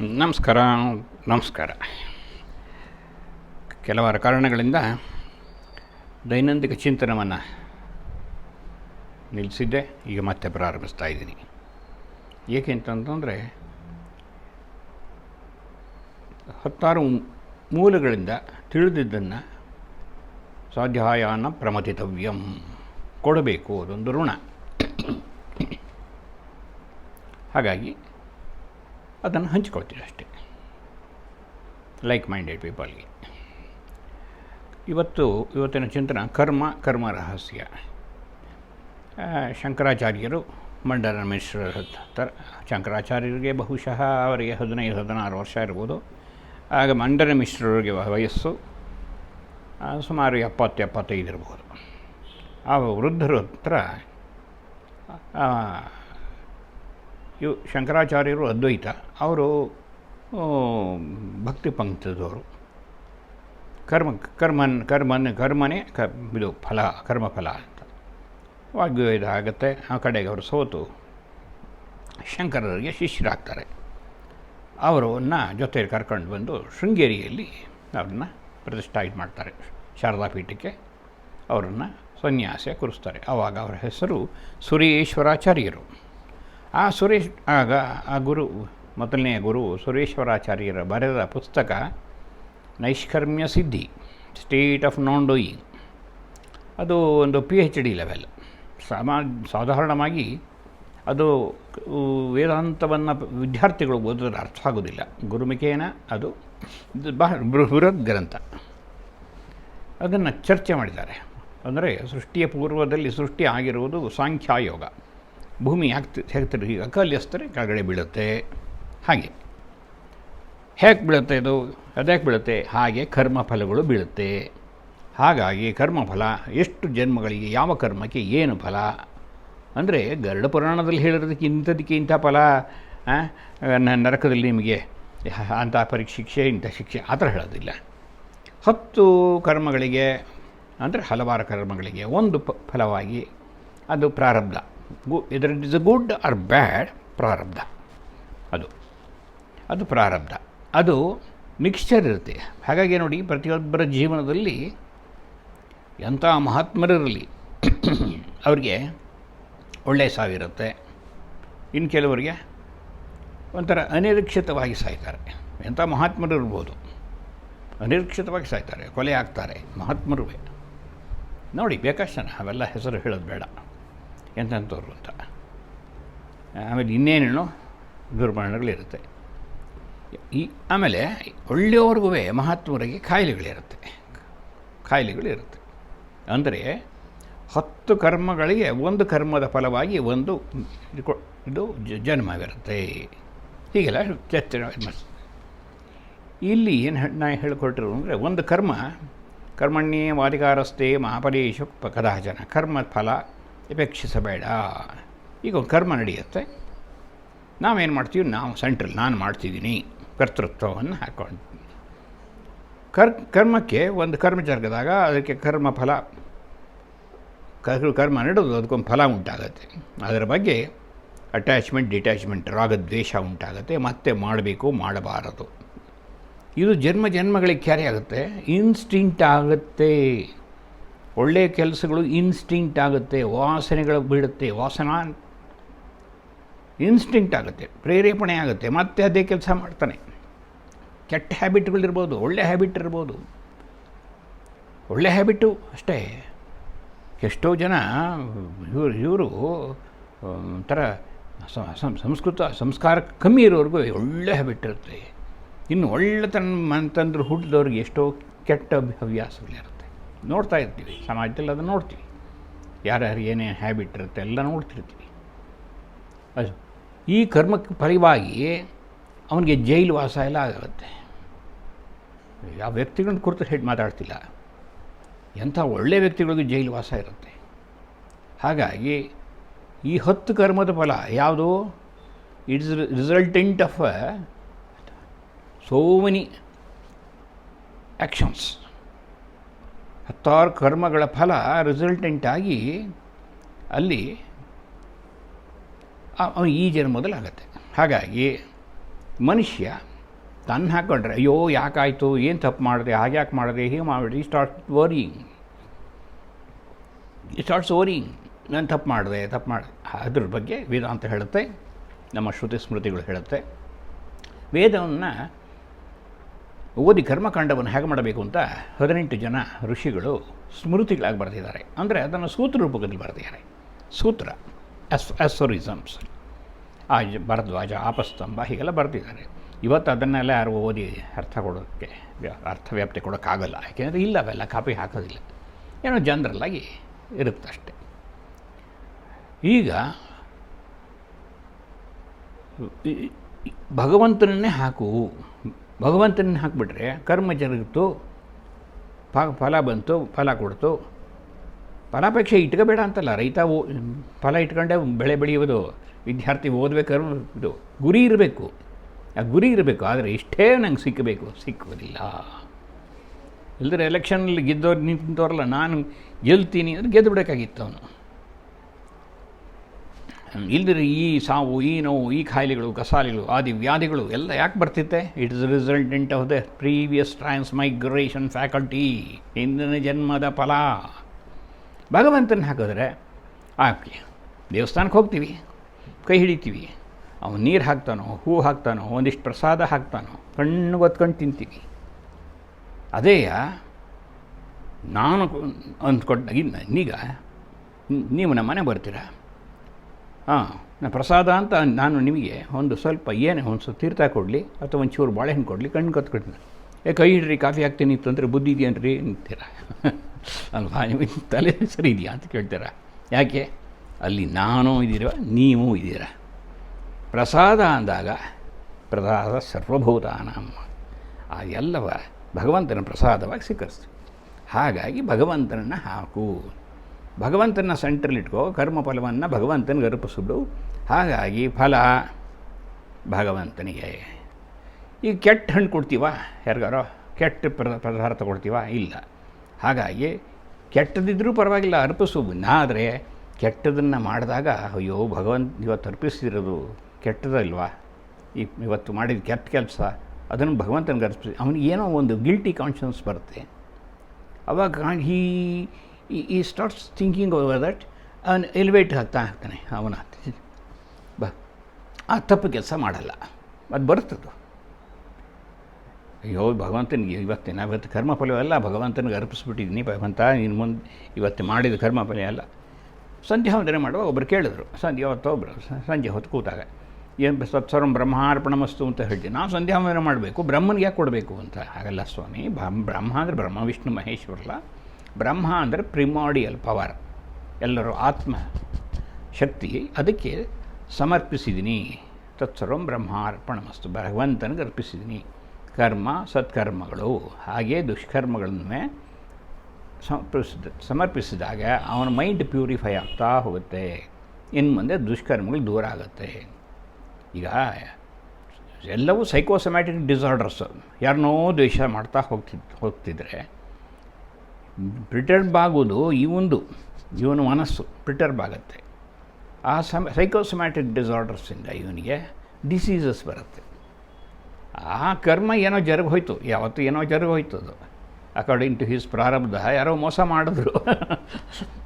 ನಮಸ್ಕಾರ ನಮಸ್ಕಾರ. ಕೆಲವಾರು ಕಾರಣಗಳಿಂದ ದೈನಂದಿನ ಚಿಂತನವನ್ನು ನಿಲ್ಲಿಸಿದ್ದೆ, ಈಗ ಮತ್ತೆ ಪ್ರಾರಂಭಿಸ್ತಾ ಇದ್ದೀನಿ. ಏಕೆ ಅಂತಂತಂದರೆ, ಹತ್ತಾರು ಮೂಲಗಳಿಂದ ತಿಳಿದಿದ್ದನ್ನು ಸ್ವಾಧ್ಯಾಯನ ಪ್ರಮತಿತವ್ಯಂ, ಕೊಡಬೇಕು ಅದೊಂದು ಋಣ. ಹಾಗಾಗಿ ಅದನ್ನು ಹಂಚಿಕೊಳ್ತೀವಿ ಅಷ್ಟೇ. ಲೈಕ್ ಮೈಂಡೆಡ್ ಪೀಪಲ್ಗೆ ಇವತ್ತು, ಇವತ್ತಿನ ಚಿಂತನ ಕರ್ಮ ಕರ್ಮ ರಹಸ್ಯ. ಶಂಕರಾಚಾರ್ಯರು, ಮಂಡಲ ಮಿಶ್ರ ಥರ ಶಂಕರಾಚಾರ್ಯರಿಗೆ ಬಹುಶಃ ಅವರಿಗೆ ಹದಿನೈದು, ಹದಿನಾರು ವರ್ಷ ಇರ್ಬೋದು. ಆಗ ಮಂಡಲ ಮಿಶ್ರರಿಗೆ ವಯಸ್ಸು ಸುಮಾರು ಎಪ್ಪತ್ತು, ಎಪ್ಪತ್ತೈದು ಇರ್ಬೋದು. ಆ ವೃದ್ಧರ ಹತ್ರ ಇವು ಶಂಕರಾಚಾರ್ಯರು ಅದ್ವೈತ. ಅವರು ಭಕ್ತಿ ಪಂಕ್ತದವರು. ಕರ್ಮ, ಕರ್ಮನ್ ಕರ್ಮನ್, ಕರ್ಮನೇ ಕ, ಇದು ಫಲ, ಕರ್ಮಫಲ ಅಂತ. ವಾಗ್ವೇದ ಆಗುತ್ತೆ, ಆ ಕಡೆಗೆ ಅವರು ಸೋತು. ಶಂಕರರಿಗೆ ಶಿಷ್ಯರಾಗ್ತಾರೆ. ಅವರನ್ನು ಜೊತೆಯಲ್ಲಿ ಕರ್ಕೊಂಡು ಬಂದು ಶೃಂಗೇರಿಯಲ್ಲಿ ಅವ್ರನ್ನ ಪ್ರತಿಷ್ಠಾ ಇದು ಮಾಡ್ತಾರೆ. ಶಾರದಾ ಪೀಠಕ್ಕೆ ಅವರನ್ನು ಸನ್ಯಾಸ ಕೂರಿಸ್ತಾರೆ. ಆವಾಗ ಅವರ ಹೆಸರು ಸುರೇಶ್ವರಾಚಾರ್ಯರು. ಆ ಸುರೇಶ್, ಆಗ ಆ ಗುರು ಮೊದಲನೆಯ ಗುರು ಸುರೇಶ್ವರಾಚಾರ್ಯರ ಬರೆದ ಪುಸ್ತಕ ನೈಷ್ಕರ್ಮ್ಯ ಸಿದ್ಧಿ ಸ್ಟೇಟ್ ಆಫ್ ನಾನ್ ಡೂಯಿಂಗ್ ಅದು ಒಂದು ಪಿ ಎಚ್ ಡಿ ಲೆವೆಲ್ ಸಾಮಾ, ಸಾಧಾರಣವಾಗಿ ಅದು ವೇದಾಂತವನ್ನು ವಿದ್ಯಾರ್ಥಿಗಳು ಓದಿದ್ರೆ ಅರ್ಥ ಆಗೋದಿಲ್ಲ. ಗುರುಮಿಕೇನ ಅದು ಬಹಳ ಬೃಹತ್ ಗ್ರಂಥ. ಅದನ್ನು ಚರ್ಚೆ ಮಾಡಿದ್ದಾರೆ. ಅಂದರೆ ಸೃಷ್ಟಿಯ ಪೂರ್ವದಲ್ಲಿ ಸೃಷ್ಟಿ ಆಗಿರುವುದು ಸಾಂಖ್ಯಾಯೋಗ ಭೂಮಿ ಯಾಕೆ ಹೇಗೆ ತಿರುಗಿ ಅಕಲ್ಯಸ್ತರೆ ಕೆಳಗಡೆ ಬೀಳುತ್ತೆ. ಹಾಗೆ. ಹೇಗೆ ಬೀಳುತ್ತೆ ಇದು? ಅದ್ಯಾಕೆ ಬೀಳುತ್ತೆ? ಹಾಗೆ ಕರ್ಮಫಲಗಳು ಬೀಳುತ್ತೆ. ಹಾಗಾಗಿ ಕರ್ಮಫಲ, ಎಷ್ಟು ಜನ್ಮಗಳಿಗೆ ಯಾವ ಕರ್ಮಕ್ಕೆ ಏನು ಫಲ? ಅಂದರೆ ಗರುಡ ಪುರಾಣದಲ್ಲಿ ಹೇಳಿರೋದಕ್ಕೆ ಇಂಥದಕ್ಕೆ ಇಂಥ ಫಲ ನರಕದಲ್ಲಿ ನಿಮಗೆ ಅಂಥ ಪರೀಕ್ಷೆ, ಶಿಕ್ಷೆ, ಇಂಥ ಶಿಕ್ಷೆ, ಆ ಥರ ಹೇಳೋದಿಲ್ಲ. ಹತ್ತು ಕರ್ಮಗಳಿಗೆ, ಅಂದರೆ ಹಲವಾರು ಕರ್ಮಗಳಿಗೆ ಒಂದು ಫಲವಾಗಿ ಅದು ಪ್ರಾರಬ್ಧ. ಗು, ಇದರ is a good or bad ಪ್ರಾರಬ್ಧ. ಅದು. ಅದು ಪ್ರಾರಬ್ಧ. ಅದು ಮಿಕ್ಸ್ಚರ್ ಇರುತ್ತೆ. ಹಾಗಾಗಿ ನೋಡಿ, ಪ್ರತಿಯೊಬ್ಬರ ಜೀವನದಲ್ಲಿ ಎಂಥ ಮಹಾತ್ಮರಿರಲಿ, ಅವ್ರಿಗೆ ಒಳ್ಳೆಯ ಸಾವಿರುತ್ತೆ. ಇನ್ನು ಕೆಲವರಿಗೆ ಒಂಥರ ಅನಿರೀಕ್ಷಿತವಾಗಿ ಸಾಯ್ತಾರೆ. ಎಂಥ ಮಹಾತ್ಮರು ಇರ್ಬೋದು ಅನಿರೀಕ್ಷಿತವಾಗಿ ಸಾಯ್ತಾರೆ, ಕೊಲೆ ಆಗ್ತಾರೆ. ಮಹಾತ್ಮರುವೆ. ನೋಡಿ, ಬೇಕಷ್ಟೇ ಅವೆಲ್ಲ ಹೆಸರು ಹೇಳೋದು ಬೇಡ. ಎಂಥವ್ರು ಅಂತ. ಆಮೇಲೆ ಇನ್ನೇನೇನೋ ದುರ್ಮರಣಗಳಿರುತ್ತೆ. ಈ ಆಮೇಲೆ ಒಳ್ಳೆಯವ್ರಿಗೂ ಮಹಾತ್ಮರಿಗೆ ಕಾಯಿಲೆಗಳಿರುತ್ತೆ ಕಾಯಿಲೆಗಳಿರುತ್ತೆ ಅಂದರೆ ಹತ್ತು ಕರ್ಮಗಳಿಗೆ ಒಂದು ಕರ್ಮದ ಫಲವಾಗಿ ಒಂದು ಇದು ಜನ್ಮವಿರುತ್ತೆ. ಹೀಗೆಲ್ಲ ಚರ್ಚೆ ಇಲ್ಲಿ ಏನು ನಾ ಹೇಳಿಕೊಟ್ಟಿರು ಅಂದರೆ ಒಂದು ಕರ್ಮ ಕರ್ಮಣ್ಯ ವಾದಿಗಾರಸ್ಥೆ ಮಹಾಪರೇಶ ಕದಾಚನ. ಕರ್ಮ ಫಲ ಅಪೇಕ್ಷಿಸಬೇಡ ಈಗ ಒಂದು ಕರ್ಮ ನಡೆಯುತ್ತೆ. ನಾವೇನು ಮಾಡ್ತೀವಿ? ನಾವು ಸೆಂಟ್ರಲ್ ನಾನು ಮಾಡ್ತಿದ್ದೀನಿ. ಕರ್ತೃತ್ವವನ್ನು ಹಾಕ್ಕೊಂಡು. ಕರ್, ಕರ್ಮಕ್ಕೆ ಒಂದು ಕರ್ಮ ಜರುಗಿದಾಗ ಅದಕ್ಕೆ ಕರ್ಮ ಫಲ. ಕರ್ ಕರ್ಮ ನಡೆದು ಅದಕ್ಕೊಂದು ಫಲ ಉಂಟಾಗುತ್ತೆ. ಅದರ ಬಗ್ಗೆ ಅಟ್ಯಾಚ್ಮೆಂಟ್ ಡಿಟ್ಯಾಚ್ಮೆಂಟ್ ರಾಗದ್ವೇಷ ಉಂಟಾಗುತ್ತೆ. ಮತ್ತೆ ಮಾಡಬೇಕು, ಮಾಡಬಾರದು. ಇದು ಜನ್ಮ, ಜನ್ಮಗಳಿಗೆ ಕ್ಯಾರಿ ಆಗುತ್ತೆ. ಇನ್ಸ್ಟಿಂಕ್ಟ್ ಆಗುತ್ತೆ. ಒಳ್ಳೆಯ ಕೆಲಸಗಳು ಇನ್ಸ್ಟಿಂಕ್ಟ್ ಆಗುತ್ತೆ, ವಾಸನೆಗಳು ಬೀಳುತ್ತೆ, ವಾಸನಾ ಇನ್ಸ್ಟಿಂಕ್ಟ್ ಆಗುತ್ತೆ, ಪ್ರೇರೇಪಣೆ ಆಗುತ್ತೆ, ಮತ್ತೆ ಅದೇ ಕೆಲಸ ಮಾಡ್ತಾನೆ. ಕೆಟ್ಟ ಹ್ಯಾಬಿಟ್ಗಳಿರ್ಬೋದು ಒಳ್ಳೆ ಹ್ಯಾಬಿಟ್ ಇರ್ಬೋದು. ಒಳ್ಳೆ ಹ್ಯಾಬಿಟ್ಟು ಅಷ್ಟೇ. ಎಷ್ಟೋ ಜನ ಇವರು ಇವರು ಒಂಥರ ಸಂಸ್ಕೃತ, ಸಂಸ್ಕಾರ ಕಮ್ಮಿ ಇರೋರಿಗೂ ಒಳ್ಳೆ ಹ್ಯಾಬಿಟ್ ಇರುತ್ತೆ. ಇನ್ನು ಒಳ್ಳೆತನ ಮನತಂದ್ರೆ ಹುಟ್ಟಿದವ್ರಿಗೆ ಎಷ್ಟೋ ಕೆಟ್ಟ ಹವ್ಯಾಸಗಳಿರುತ್ತೆ ನೋಡ್ತಾ ಇರ್ತೀವಿ. ಸಮಾಜದಲ್ಲಿ ಅದನ್ನು ನೋಡ್ತೀವಿ. ಯಾರ್ಯಾರು ಏನೇನು ಹ್ಯಾಬಿಟ್ ಇರುತ್ತೆ ಎಲ್ಲ ನೋಡ್ತಿರ್ತೀವಿ. ಅದು ಈ ಕರ್ಮಕ್ಕೆ ಫಲವಾಗಿ ಅವನಿಗೆ ಜೈಲು ವಾಸ ಎಲ್ಲ ಆಗುತ್ತೆ. ಯಾವ ವ್ಯಕ್ತಿಗಳನ್ನ ಕುರಿತು ಹೇಳಿ ಮಾತಾಡ್ತಿಲ್ಲ. ಎಂಥ ಒಳ್ಳೆಯ ವ್ಯಕ್ತಿಗಳಿಗೂ ಜೈಲು ವಾಸ ಇರುತ್ತೆ. ಹಾಗಾಗಿ ಈ ಹತ್ತು ಕರ್ಮದ ಫಲ ಯಾವುದು? It's resultant of so many actions ಹತ್ತಾರು ಕರ್ಮಗಳ ಫಲ ರಿಸಲ್ಟೆಂಟ್ ಆಗಿ ಅಲ್ಲಿ ಈ ಜನ್ಮದಲ್ಲಿ ಆಗುತ್ತೆ ಹಾಗಾಗಿ ಮನುಷ್ಯ ತನ್ನ ಹಾಕ್ಕೊಂಡ್ರೆ ಅಯ್ಯೋ, ಯಾಕಾಯಿತು? ಏನು ತಪ್ಪು ಮಾಡಿದೆ? ಹಾಗೆ ಯಾಕೆ ಮಾಡಿದೆ? ಹೀಗೆ ಮಾಡಿದೆ? ಈ ಸ್ಟಾರ್ಟ್ ವರಿಂಗ್ ಈ ಸ್ಟಾರ್ಟ್ಸ್ ವರಿಂಗ್ ನಾನು ತಪ್ಪು ಮಾಡಿದೆ ತಪ್ಪು ಮಾಡಿದೆ. ಅದ್ರ ಬಗ್ಗೆ ವೇದಾಂತ ಹೇಳುತ್ತೆ. ನಮ್ಮ ಶ್ರುತಿ ಸ್ಮೃತಿಗಳು ಹೇಳುತ್ತೆ. ವೇದವನ್ನು ಓದಿ ಕರ್ಮಕಾಂಡವನ್ನು ಹೇಗೆ ಮಾಡಬೇಕು ಅಂತ ಹದಿನೆಂಟು ಜನ ಋಷಿಗಳು ಸ್ಮೃತಿಗಳಾಗಿ ಬರೆದಿದ್ದಾರೆ. ಅಂದರೆ ಅದನ್ನು ಸೂತ್ರ ರೂಪದಲ್ಲಿ ಬರೆದಿದ್ದಾರೆ. ಸೂತ್ರ ಎಸ್ ಎಸ್ಸೋರಿಸಮ್ಸ್ ಆ ಭರದ್ವಾಜ, ಆಪಸ್ತಂಭ ಹೀಗೆಲ್ಲ ಬರೆದಿದ್ದಾರೆ. ಇವತ್ತು ಅದನ್ನೆಲ್ಲ ಯಾರು ಓದಿ ಅರ್ಥ ಕೊಡೋಕ್ಕೆ ಅರ್ಥ ಅರ್ಥವ್ಯಾಪ್ತಿ ಕೊಡೋಕ್ಕಾಗಲ್ಲ. ಯಾಕೆಂದರೆ ಇಲ್ಲ ಅವೆಲ್ಲ ಕಾಪಿ ಹಾಕೋದಿಲ್ಲ. ಏನೋ ಜನರಲ್ಲಾಗಿ ಇರುತ್ತಷ್ಟೆ. ಈಗ ಭಗವಂತನನ್ನೇ ಹಾಕು. ಭಗವಂತನನ್ನೇ ಹಾಕಿಬಿಟ್ರೆ ಕರ್ಮ ಜರುಗಿತು ಫಲ ಬಂತು, ಫಲ ಕೊಡ್ತು. ಫಲಾಪೇಕ್ಷೆ ಇಟ್ಕೋಬೇಡ ಅಂತಲ್ಲ, ರೈತ ಫಲ ಇಟ್ಕೊಂಡೆ ಬೆಳೆ ಬೆಳೆಯುವುದು, ವಿದ್ಯಾರ್ಥಿ ಓದಬೇಕಾದ್ರೂ ಇದು, ಗುರಿ ಇರಬೇಕು. ಆ ಗುರಿ ಇರಬೇಕು, ಆದರೆ ಇಷ್ಟೇ ನಂಗೆ ಸಿಕ್ಕಬೇಕು, ಸಿಕ್ಕುವುದಿಲ್ಲ. ಇಲ್ಲದ್ರೆ ಎಲೆಕ್ಷನಲ್ಲಿ ಗೆದ್ದವ್ರು ನಿಂತವ್ರಲ್ಲ ನಾನು ಗೆಲ್ತೀನಿ ಅಂದರೆ ಗೆದ್ದು ಬಿಡೋಕ್ಕಾಗಿತ್ತು ಅವನು. ಇಲ್ದಿರ ಈ ಸಾವು, ಈ ನೋವು, ಈ ಖಾಯಿಲೆಗಳು, ಕಸಾಲೆಗಳು, ಆದಿ ವ್ಯಾಧಿಗಳು ಎಲ್ಲ ಯಾಕೆ ಬರ್ತಿತ್ತೆ? It is resultant of the previous transmigration faculty ಹಿಂದಿನ ಜನ್ಮದ ಫಲ. ಭಗವಂತನ ಹಾಕಿದ್ರೆ, ಆಕೆ ದೇವಸ್ಥಾನಕ್ಕೆ ಹೋಗ್ತೀವಿ, ಕೈ ಹಿಡಿತೀವಿ. ಅವನು ನೀರು ಹಾಕ್ತಾನೋ, ಹೂ ಹಾಕ್ತಾನೋ, ಒಂದಿಷ್ಟು ಪ್ರಸಾದ ಹಾಕ್ತಾನೋ, ಕಣ್ಣು ಒತ್ಕೊಂಡು ತಿಂತೀವಿ. ಅದೇ ನಾನು ಅಂದ್ಕೊಂಡಾಗ ಈಗ ನೀವು ನಮ್ಮ ಮನೆ ಬರ್ತೀರಾ? ಹಾಂ ನಾನು ಪ್ರಸಾದ ಅಂತ ನಾನು ನಿಮಗೆ ಒಂದು ಸ್ವಲ್ಪ ಏನೇ ಒಂದು ತೀರ್ಥ ಕೊಡಲಿ ಅಥವಾ ಒಂಚೂರು ಬಾಳೆಹಣ್ಣು ಕೊಡಲಿ ಕಣ್ಣು ಕತ್ಕೊಡ್ತೀನಿ ಏ, ಕೈ ಹಿಡ್ರಿ, ಕಾಫಿ ಹಾಕ್ತೀನಿ ಅಂತಂದರೆ ಬುದ್ಧಿ ಇದೆಯನ್ರಿ ಅಂತೀರ. ಅಲ್ವಾ, ನಿಮಗೆ ತಲೆ ಸರಿ ಇದೆಯಾ ಅಂತ ಕೇಳ್ತೀರಾ? ಯಾಕೆ? ಅಲ್ಲಿ ನಾನು ಇದ್ದೀರ, ನೀವು ಇದ್ದೀರ? ಪ್ರಸಾದ ಅಂದಾಗ ಪ್ರಸಾದ ಸರ್ವಭೂತಾನಾಂ. ಆ ಎಲ್ಲವ ಭಗವಂತನ ಪ್ರಸಾದವಾಗಿ ಸ್ವೀಕರಿಸ್ತೀವಿ. ಹಾಗಾಗಿ ಭಗವಂತನನ್ನು ಹಾಕು. ಭಗವಂತನ ಸೆಂಟ್ರಲ್ಲಿಟ್ಕೋ, ಕರ್ಮಫಲವನ್ನು ಭಗವಂತನಿಗೆ ಅರ್ಪಿಸಿಬಿಡು ಹಾಗಾಗಿ ಫಲ ಭಗವಂತನಿಗೆ. ಈಗ ಕೆಟ್ಟ ಹಣ್ಣು ಕೊಡ್ತೀವ ಯಾರಿಗಾರೋ? ಕೆಟ್ಟ ಪದಾರ್ಥ ಕೊಡ್ತೀವ? ಇಲ್ಲ. ಹಾಗಾಗಿ ಕೆಟ್ಟದಿದ್ದರೂ ಪರವಾಗಿಲ್ಲ ಅರ್ಪಿಸು ಆದರೆ ಕೆಟ್ಟದನ್ನು ಮಾಡಿದಾಗ, ಅಯ್ಯೋ, ಭಗವಂತ ಇವತ್ತು ಅರ್ಪಿಸ್ತಿರೋದು ಕೆಟ್ಟದಲ್ವಾ? ಈ ಇವತ್ತು ಮಾಡಿದ ಕೆಟ್ಟ ಕೆಲಸ, ಅದನ್ನು ಭಗವಂತನಿಗೆ ಅರ್ಪಿಸಿ ಅವನಿಗೆ ಏನೋ ಒಂದು ಗಿಲ್ಟಿ ಕಾನ್ಷಿಯನ್ಸ್ ಬರುತ್ತೆ. ಅವಾಗ ಹೀ ಈ ಸ್ಟಾರ್ಟ್ಸ್ ಥಿಂಕಿಂಗ್ ಓವರ್ ದಟ್ ಅವನು ಎಲಿವೇಟ್ ಆಗ್ತಾ ಆಗ್ತಾನೆ ಅವನ ಬ. ಆ ತಪ್ಪು ಕೆಲಸ ಮಾಡಲ್ಲ. ಅದು ಬರ್ತದ್ದು ಅಯ್ಯೋ, ಭಗವಂತನಿಗೆ ಇವತ್ತಿನ ಇವತ್ತು ಕರ್ಮಫಲವೆಲ್ಲ ಭಗವಂತನಿಗೆ ಅರ್ಪಿಸ್ಬಿಟ್ಟಿದ್ದೀನಿ ಭಗವಂತ. ನಿನ್ನ ಮುಂದೆ ಇವತ್ತು ಮಾಡಿದ ಕರ್ಮಫಲ ಅಲ್ಲ. ಸಂಧ್ಯಾ ವಂದನೆ ಮಾಡುವ ಒಬ್ಬರು ಕೇಳಿದ್ರು. ಸಂಧ್ಯೆ ಹೊತ್ತು ಒಬ್ಬರು ಸಂಜೆ ಹೊತ್ತು ಕೂತಾಗ. ಏನು ಸತ್ಸರ್ವ ಬ್ರಹ್ಮಾರ್ಪಣಮಸ್ತು ಅಂತ ಹೇಳ್ತೀನಿ ನಾವು ಸಂಧ್ಯಾ ವಂದನೆ ಮಾಡಬೇಕು. ಬ್ರಹ್ಮನಿಗೆ ಯಾಕೆ ಕೊಡಬೇಕು ಅಂತ? ಹಾಗಲ್ಲ ಸ್ವಾಮಿ. ಬ್ರಹ್ಮ ಅಂದರೆ ಬ್ರಹ್ಮ, ವಿಷ್ಣು, ಮಹೇಶ್ವರಲ್ಲ. ಬ್ರಹ್ಮ ಅಂದರೆ ಪ್ರಿಮಾಡಿಯಲ್ ಪವರ್ ಎಲ್ಲರೂ ಆತ್ಮ ಶಕ್ತಿ, ಅದಕ್ಕೆ ಸಮರ್ಪಿಸಿದ್ದೀನಿ ತತ್ಸರ್ವಂ ಬ್ರಹ್ಮಾರ್ಪಣಮಸ್ತು. ಭಗವಂತನಿಗೆ ಅರ್ಪಿಸಿದ್ದೀನಿ ಕರ್ಮ, ಸತ್ಕರ್ಮಗಳು. ಹಾಗೇ ದುಷ್ಕರ್ಮಗಳನ್ನೇ ಸಮರ್ಪಿಸಿದ, ಸಮರ್ಪಿಸಿದಾಗ ಅವನ ಮೈಂಡ್ ಪ್ಯೂರಿಫೈ ಆಗ್ತಾ ಹೋಗುತ್ತೆ. ಇನ್ನು ಮುಂದೆ ದುಷ್ಕರ್ಮಗಳು ದೂರ ಆಗುತ್ತೆ. ಈಗ ಎಲ್ಲವೂ ಸೈಕೋಸಮ್ಯಾಟಿಕ್ ಡಿಸಾರ್ಡರ್ಸ್ ಯಾರನ್ನೋ ದ್ವೇಷ ಮಾಡ್ತಾ ಹೋಗ್ತಿದ್, ಹೋಗ್ತಿದ್ರೆ ಪ್ರಿಟರ್ಬ್ ಆಗೋದು ಒಂದು ಇವನ ಮನಸ್ಸು ಪ್ರಿಟರ್ಬ್ ಆಗುತ್ತೆ ಆ ಸಮ ಸೈಕೋಸಮ್ಯಾಟಿಕ್ ಡಿಸಾರ್ಡರ್ಸಿಂದ ಇವನಿಗೆ ಡಿಸೀಸಸ್ ಬರುತ್ತೆ. ಆ ಕರ್ಮ ಏನೋ ಜರುಗೋಯ್ತು, ಯಾವತ್ತು ಏನೋ ಜರುಗೋಯ್ತು ಅದು. ಅಕಾರ್ಡಿಂಗ್ ಟು ಹಿಸ್ ಪ್ರಾರಬ್ಧ, ಯಾರೋ ಮೋಸ ಮಾಡಿದ್ರು.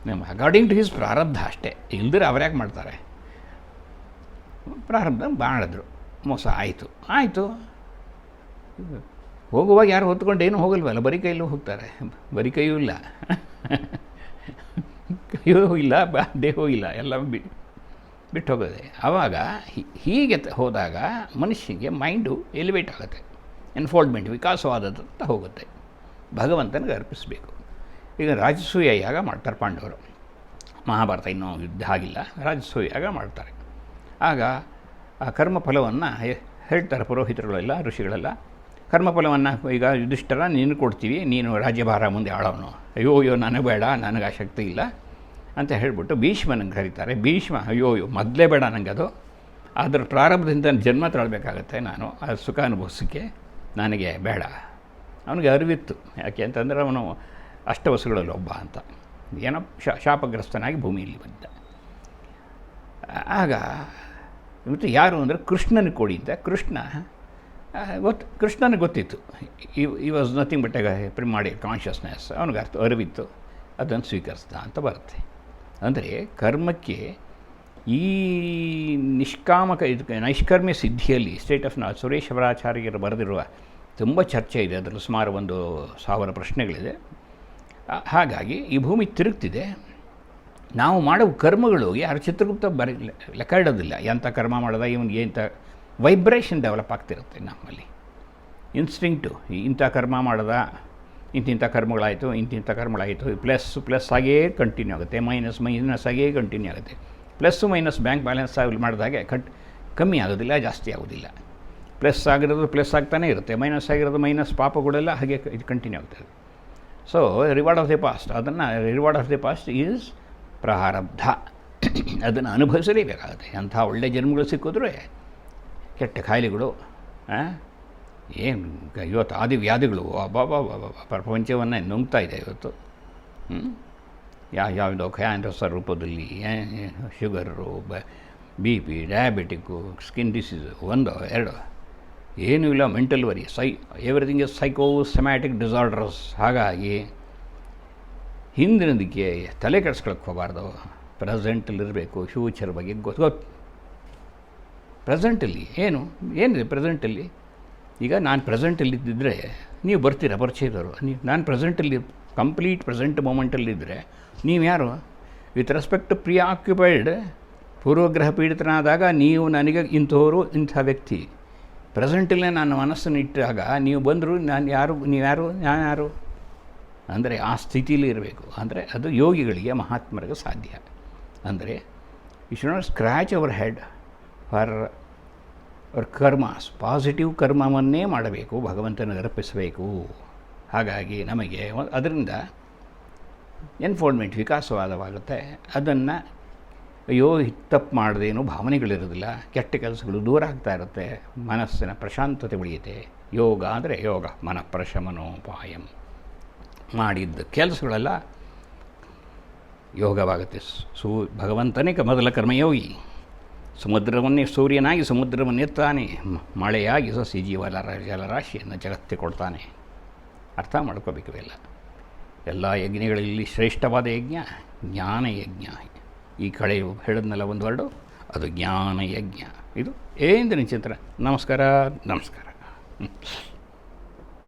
ನಿಮ್ಮ ಅಕಾರ್ಡಿಂಗ್ ಟು ಹಿಸ್ ಪ್ರಾರಬ್ಧ ಅಷ್ಟೇ. ಇಲ್ದಿರ ಅವ್ರ್ಯಾಕೆ ಮಾಡ್ತಾರೆ? ಪ್ರಾರಬ್ಧ ಮಾಡಿದ್ರು ಮೋಸ ಆಯಿತು. ಆಯಿತು. ಹೋಗುವಾಗ ಯಾರು ಹೊತ್ಕೊಂಡು ಏನೂ ಹೋಗಲ್ವಲ್ಲ? ಬರೀ ಕೈಯಲ್ಲೂ ಹೋಗ್ತಾರೆ. ಬರೀ ಕೈಯೂ ಇಲ್ಲ. ಕೈಯೂ ಇಲ್ಲ, ಬ, ದೇಹವೂ ಇಲ್ಲ ಎಲ್ಲ ಬಿ ಬಿಟ್ಟು ಹೋಗೋದೆ ಆವಾಗ ಹೀಗೆ ಹೋದಾಗ ಮನುಷ್ಯನಿಗೆ ಮೈಂಡು ಎಲಿವೇಟ್ ಆಗುತ್ತೆ. ಎನ್ಫೋಲ್ಡ್ಮೆಂಟ್ ವಿಕಾಸವಾದದಂತ ಹೋಗುತ್ತೆ. ಭಗವಂತನಿಗೆ ಅರ್ಪಿಸಬೇಕು. ಈಗ ರಾಜಸೂಯ ಯಾಗ ಮಾಡ್ತಾರೆ ಪಾಂಡವರು. ಮಹಾಭಾರತ ಇನ್ನೂ ಯುದ್ಧ ಆಗಿಲ್ಲ. ರಾಜಸೂಯ ಯಾಗ ಮಾಡ್ತಾರೆ. ಆಗ ಆ ಕರ್ಮಫಲವನ್ನು ಹೇಳ್ತಾರೆ ಪುರೋಹಿತರುಗಳೆಲ್ಲ, ಋಷಿಗಳೆಲ್ಲ. ಕರ್ಮಫಲವನ್ನು ಈಗ ಯುಧಿಷ್ಠರ, ನೀನು ಕೊಡ್ತೀವಿ, ನೀನು ರಾಜ್ಯಭಾರ ಮುಂದೆ ಆಳವನು ಅಯ್ಯೋ ಅಯ್ಯೋ, ನನಗೆ ಬೇಡ, ನನಗೆ ಆ ಶಕ್ತಿ ಇಲ್ಲ ಅಂತ ಹೇಳಿಬಿಟ್ಟು ಭೀಷ್ಮನಿಗೆ ಕರೀತಾರೆ. ಭೀಷ್ಮ, ಅಯ್ಯೋ ಅಯ್ಯೋ, ಮೊದಲೇ ಬೇಡ ನನಗೆ ಅದು. ಅದರ ಪ್ರಾರಂಭದಿಂದ ಜನ್ಮ ತಾಳ್ಬೇಕಾಗತ್ತೆ ನಾನು. ಆ ಸುಖ ಅನುಭವಿಸೋಕ್ಕೆ ನನಗೆ ಬೇಡ. ಅವನಿಗೆ ಅರಿವಿತ್ತು. ಯಾಕೆ ಅಂತಂದರೆ ಅವನು ಅಷ್ಟವಸುಗಳಲ್ಲಿ ಒಬ್ಬ ಅಂತ. ಏನೋ ಶಾಪಗ್ರಸ್ತನಾಗಿ ಭೂಮಿಯಲ್ಲಿ ಬಂದ. ಆಗ ಇವತ್ತು ಯಾರು ಅಂದರೆ ಕೃಷ್ಣನ ಕೊಡಿ ಅಂತ. ಕೃಷ್ಣ ಗೊತ್ತು ಕೃಷ್ಣನಿಗೆ ಗೊತ್ತಿತ್ತು. He was nothing but pre ಮಾಡಿ ಕಾನ್ಷಿಯಸ್ನೆಸ್ ಅವನಿಗೆ ಅರ್ಥ ಅರಿವಿತ್ತು. ಅದನ್ನು ಸ್ವೀಕರಿಸ್ದ ಅಂತ ಬರುತ್ತೆ. ಅಂದರೆ ಕರ್ಮಕ್ಕೆ ಈ ನಿಷ್ಕಾಮಕ, ಇದು ನೈಷ್ಕರ್ಮ್ಯ ಸಿದ್ಧಿಯಲ್ಲಿ ಸ್ಟೇಟ್ ಆಫ್ ನಾ ಸುರೇಶ್ ಅವರಾಚಾರ್ಯರು ಬರೆದಿರುವ ತುಂಬ ಚರ್ಚೆ ಇದೆ. ಅದರಲ್ಲಿ ಸುಮಾರು ಒಂದು ಸಾವಿರ ಪ್ರಶ್ನೆಗಳಿದೆ. ಹಾಗಾಗಿ ಈ ಭೂಮಿ ತಿರುಗ್ತಿದೆ. ನಾವು ಮಾಡುವ ಕರ್ಮಗಳು ಯಾರು ಚಿತ್ರಗುಪ್ತ ಬರ ಲೆಕ್ಕ ಇಡೋದಿಲ್ಲ. ಎಂಥ ಕರ್ಮ ಮಾಡೋದ ಇವನಿಗೆ ಎಂಥ ವೈಬ್ರೇಷನ್ ಡೆವಲಪ್ ಆಗ್ತಿರುತ್ತೆ ನಮ್ಮಲ್ಲಿ. ಇನ್ಸ್ಟಿಂಕ್ಟು ಇಂಥ ಕರ್ಮ ಮಾಡಿದ, ಇಂತಿಂಥ ಕರ್ಮಗಳಾಯಿತು ಇಂತಿಂಥ ಕರ್ಮಗಳಾಯಿತು ಪ್ಲಸ್ ಪ್ಲಸ್ ಆಗೇ ಕಂಟಿನ್ಯೂ ಆಗುತ್ತೆ ಮೈನಸ್ ಮೈನಸ್ ಆಗೇ ಕಂಟಿನ್ಯೂ ಆಗುತ್ತೆ. ಪ್ಲಸ್ಸು ಮೈನಸ್ ಬ್ಯಾಂಕ್ ಬ್ಯಾಲೆನ್ಸ್ ಆಗಿ ಮಾಡಿದಾಗೆ ಕಟ್ ಕಮ್ಮಿ ಆಗೋದಿಲ್ಲ, ಜಾಸ್ತಿ ಆಗೋದಿಲ್ಲ. ಪ್ಲಸ್ ಆಗಿರೋದು ಪ್ಲಸ್ ಆಗ್ತಾನೇ ಇರುತ್ತೆ ಮೈನಸ್ ಆಗಿರೋದು ಮೈನಸ್ ಪಾಪಗಳೆಲ್ಲ ಹಾಗೆ ಇದು ಕಂಟಿನ್ಯೂ ಆಗ್ತದೆ so reward of the past ಅದನ್ನು reward of the past is ಪ್ರಾರಬ್ಧ. ಅದನ್ನು ಅನುಭವಿಸಲೇಬೇಕಾಗುತ್ತೆ. ಅಂಥ ಒಳ್ಳೆಯ ಜನ್ಮಗಳು ಸಿಕ್ಕಿದ್ರೆ ಕೆಟ್ಟ ಕಾಯಿಲೆಗಳು ಏನು ಇವತ್ತು ಆದಿ ವ್ಯಾಧಿಗಳು ಬಾಬಾ ಪ್ರಪಂಚವನ್ನೇ ನುಂಗ್ತಾ ಇದೆ ಇವತ್ತು? ಯಾವ ಯಾವುದೋ ಕ್ಯಾನ್ಸರ್ ರೂಪದಲ್ಲಿ ಶುಗರು, ಬ, B, P, diabetic, skin disease, ಒಂದು, ಎರಡು. ಏನೂ ಇಲ್ಲ, ಮೆಂಟಲ್ ವರಿ, ಸೈ, ಎವ್ರಿಥಿಂಗ್ ಇಸ್ ಸೈಕೋಸಮ್ಯಾಟಿಕ್ ಡಿಸಾರ್ಡರ್ಸ್. ಹಾಗಾಗಿ, ಹಿಂದಿನದಕ್ಕೆ ತಲೆ ಕೆಡಿಸ್ಕೊಳಕ್ಕೆ ಹೋಗಬಾರ್ದು. ಪ್ರೆಸೆಂಟಲ್ಲಿರಬೇಕು, ಫ್ಯೂಚರ್ ಬಗ್ಗೆ ಗೊತ್ತು ಪ್ರೆಸೆಂಟಲ್ಲಿ, ಏನು, ಏನಿದೆ ಪ್ರೆಸೆಂಟಲ್ಲಿ? ಈಗ ನಾನು ಪ್ರೆಸೆಂಟಲ್ಲಿದ್ದಿದ್ದರೆ ನೀವು ಬರ್ತೀರಾ ಪರಿಚಯದವರು? ನೀವು ನಾನು ಪ್ರೆಸೆಂಟಲ್ಲಿ, ಕಂಪ್ಲೀಟ್ ಪ್ರೆಸೆಂಟ್ ಮೂಮೆಂಟಲ್ಲಿದ್ದರೆ, ನೀವು ಯಾರು? ವಿತ್ ರೆಸ್ಪೆಕ್ಟ್ ಪ್ರೀ ಆಕ್ಯುಪೈಡ್ ಪೂರ್ವಗ್ರಹ ಪೀಡಿತನಾದಾಗ ನೀವು ನನಗೆ ಇಂಥವರು ಇಂಥ ವ್ಯಕ್ತಿ. ಪ್ರೆಸೆಂಟಲ್ಲೇ ನನ್ನ ಮನಸ್ಸನ್ನು ಇಟ್ಟಾಗ ನೀವು ಬಂದರೂ ನಾನು ಯಾರು, ನೀವು ಯಾರು, ನಾನು ಯಾರು? ಅಂದರೆ ಆ ಸ್ಥಿತಿಯಲ್ಲಿ ಇರಬೇಕು. ಅಂದರೆ ಅದು ಯೋಗಿಗಳಿಗೆ, ಮಹಾತ್ಮರಿಗೆ ಸಾಧ್ಯ. ಅಂದರೆ you should not scratch our head for our karmas positive ಕರ್ಮವನ್ನೇ ಮಾಡಬೇಕು, ಭಗವಂತನ ಅರ್ಪಿಸಬೇಕು. ಹಾಗಾಗಿ ನಮಗೆ ಅದರಿಂದ ಎನ್ಫೋಲ್ಮೆಂಟ್ ವಿಕಾಸವಾದವಾಗುತ್ತೆ. ಅದನ್ನು, ಅಯ್ಯೋ ತಪ್ಪು ಮಾಡದೇನು ಭಾವನೆಗಳಿರೋದಿಲ್ಲ, ಕೆಟ್ಟ ಕೆಲಸಗಳು ದೂರ ಆಗ್ತಾ ಇರುತ್ತೆ, ಮನಸ್ಸಿನ ಪ್ರಶಾಂತತೆ ಉಳಿಯುತ್ತೆ. ಯೋಗ ಅಂದರೆ ಯೋಗ, ಮನಃಪ್ರಶಮನೋಪಾಯಂ. ಮಾಡಿದ್ದ ಕೆಲಸಗಳೆಲ್ಲ ಯೋಗವಾಗುತ್ತೆ. ಸೂ, ಭಗವಂತನೇ ಮೊದಲ ಕರ್ಮಯೋಗಿ. ಸಮುದ್ರವನ್ನೇ ಸೂರ್ಯನಾಗಿ ಸಮುದ್ರವನ್ನೆತ್ತಾನೆ ಮಳೆಯಾಗಿ ಸಸಿ ಜೀವಲ ಜಲರಾಶಿಯನ್ನು ಜಗತ್ತಿ ಕೊಡ್ತಾನೆ. ಅರ್ಥ ಮಾಡ್ಕೋಬೇಕು ಇವೆಲ್ಲ. ಎಲ್ಲ ಯಜ್ಞಗಳಲ್ಲಿ ಶ್ರೇಷ್ಠವಾದ ಯಜ್ಞ, ಜ್ಞಾನ ಯಜ್ಞ. ಈ ಕಳೆ ಹೇಳಿದ್ನಲ್ಲ ಒಂದು ವರ್ಡು? ಅದು ಜ್ಞಾನ ಯಜ್ಞ. ಇದು ಏಂದ್ರಿನ ಚಿತ್ರ ನಮಸ್ಕಾರ ನಮಸ್ಕಾರ.